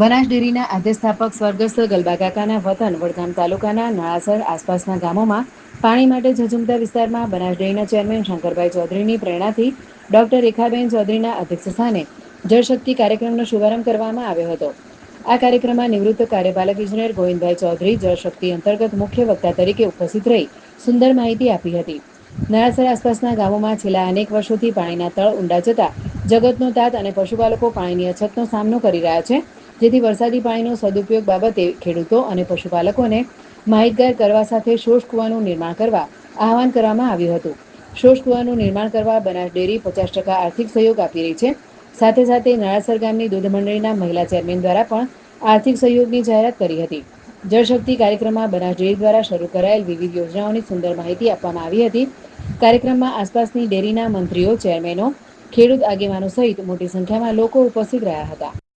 બનાસ ડેરીના આદ્યસ્થાપક સ્વર્ગસ્થ ગલબાકાકાના વતન વડગામ તાલુકાના નાળાસર આસપાસના ગામોમાં પાણી માટે ઝઝુમતા વિસ્તારમાં બનાસ ડેરીના ચેરમેન શંકરભાઈ ચૌધરીની પ્રેરણાથી ડોક્ટર રેખાબેન ચૌધરીના અધ્યક્ષસ્થાને જળશક્તિ કાર્યક્રમનો શુભારંભ કરવામાં આવ્યો હતો. આ કાર્યક્રમમાં નિવૃત્ત કાર્યપાલક ઇજનેર ગોવિંદભાઈ ચૌધરી જળશક્તિ અંતર્ગત મુખ્ય વક્તા તરીકે ઉપસ્થિત રહી સુંદર માહિતી આપી હતી. નળાસર આસપાસના ગામોમાં છેલ્લા અનેક વર્ષોથી પાણીના તળ ઊંડા જતા જગતનો તાત અને પશુપાલકો પાણીની અછતનો સામનો કરી રહ્યા છે, જેથી વરસાદી પાણીનો સદુપયોગ બાબતે ખેડૂતો અને પશુપાલકોને માહિતગાર કરવા સાથે શોષ કૂવાનું નિર્માણ કરવા આહવાન કરવામાં આવ્યું હતું. શોષ કૂવાનું નિર્માણ કરવા બનાસ ડેરી પચાસ ટકા આર્થિક સહયોગ આપી રહી છે. સાથે સાથે નળાસર ગામની દૂધ મંડળીના મહિલા ચેરમેન દ્વારા પણ આર્થિક સહયોગની જાહેરાત કરી હતી. જળશક્તિ કાર્યક્રમમાં બનાસ ડેરી દ્વારા શરૂ કરાયેલ વિવિધ યોજનાઓની સુંદર માહિતી આપવામાં આવી હતી. કાર્યક્રમમાં આસપાસની ડેરીના મંત્રીઓ, ચેરમેનો ખેડૂત આગેવાનો સહિત મોટી સંખ્યામાં લોકો ઉપસ્થિત રહ્યા હતા.